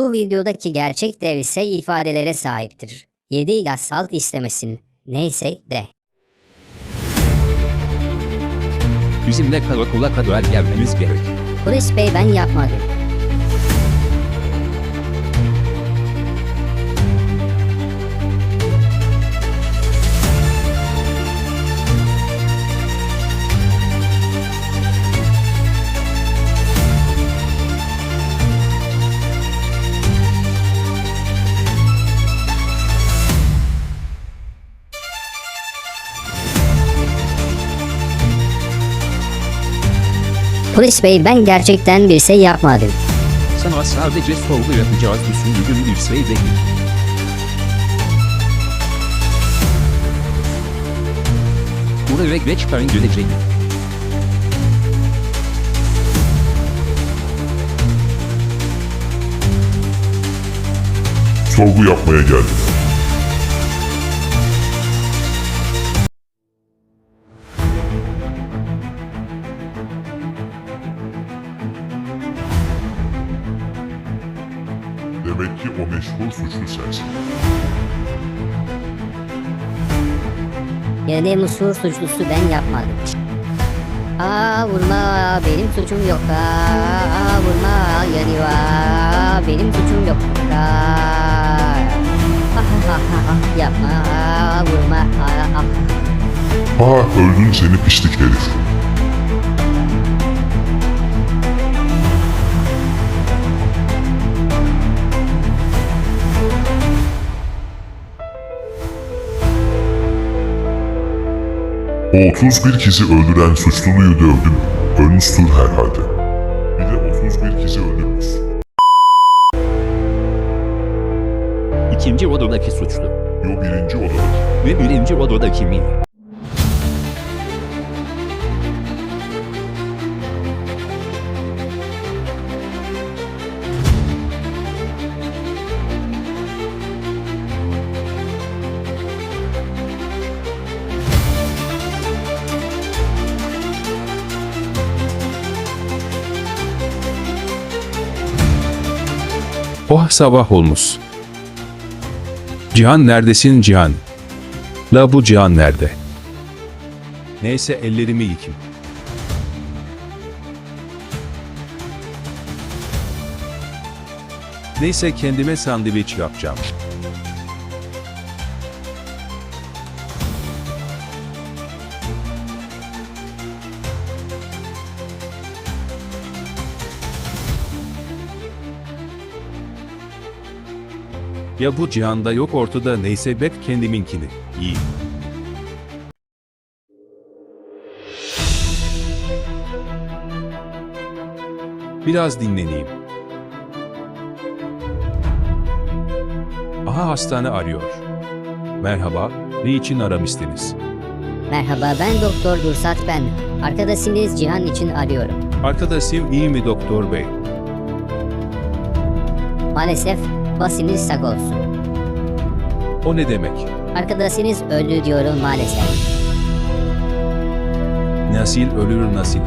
Bu videodaki gerçek dev ise ifadelere sahiptir. 7 yaş salt istemesin. Neyse de. Bizimle karakola kadar gelmemiz gerek. Polis bey ben yapmadım. Polis bey ben gerçekten bir şey yapmadım. Sana sadece sorgu yapacağız düşündüğüm bir şey değil. Buraya geç ben geleceğim. Sorgu yapmaya geldim. Ki o meşhur suçlu sensin. Yani musul suçlusu ben yapmadım. Aa vurma benim suçum yok. Aa vurma yanıyor. Aa, benim suçum yok. Aa, ah, ah, ah, yapma aa, vurma. Aa, ah. Ha öldün seni pislik herif. 31 kişi öldüren suçluluyu dövdün. Ölmüştür herhalde. Bir de 31 kişi öldürmüş. İkinci odadaki suçlu. Yo birinci odadaki. Ve birinci odadaki mi? Oh sabah olmuş. Cihan neredesin Cihan? La bu Cihan nerede? Neyse ellerimi yıkayım. Neyse kendime sandviç yapacağım. Ya bu cihanda yok ortada neyse bet kendiminkini. İyi. Biraz dinleneyim. Aha hastane arıyor. Merhaba, ne için aramıştınız? Merhaba ben Doktor Dursat ben. Arkadaşınız Cihan için arıyorum. Arkadaşım iyi mi doktor bey? Maalesef basınız sağ olsun. O ne demek? Arkadaşınız öldü diyorum maalesef. Nasıl ölür nasıl?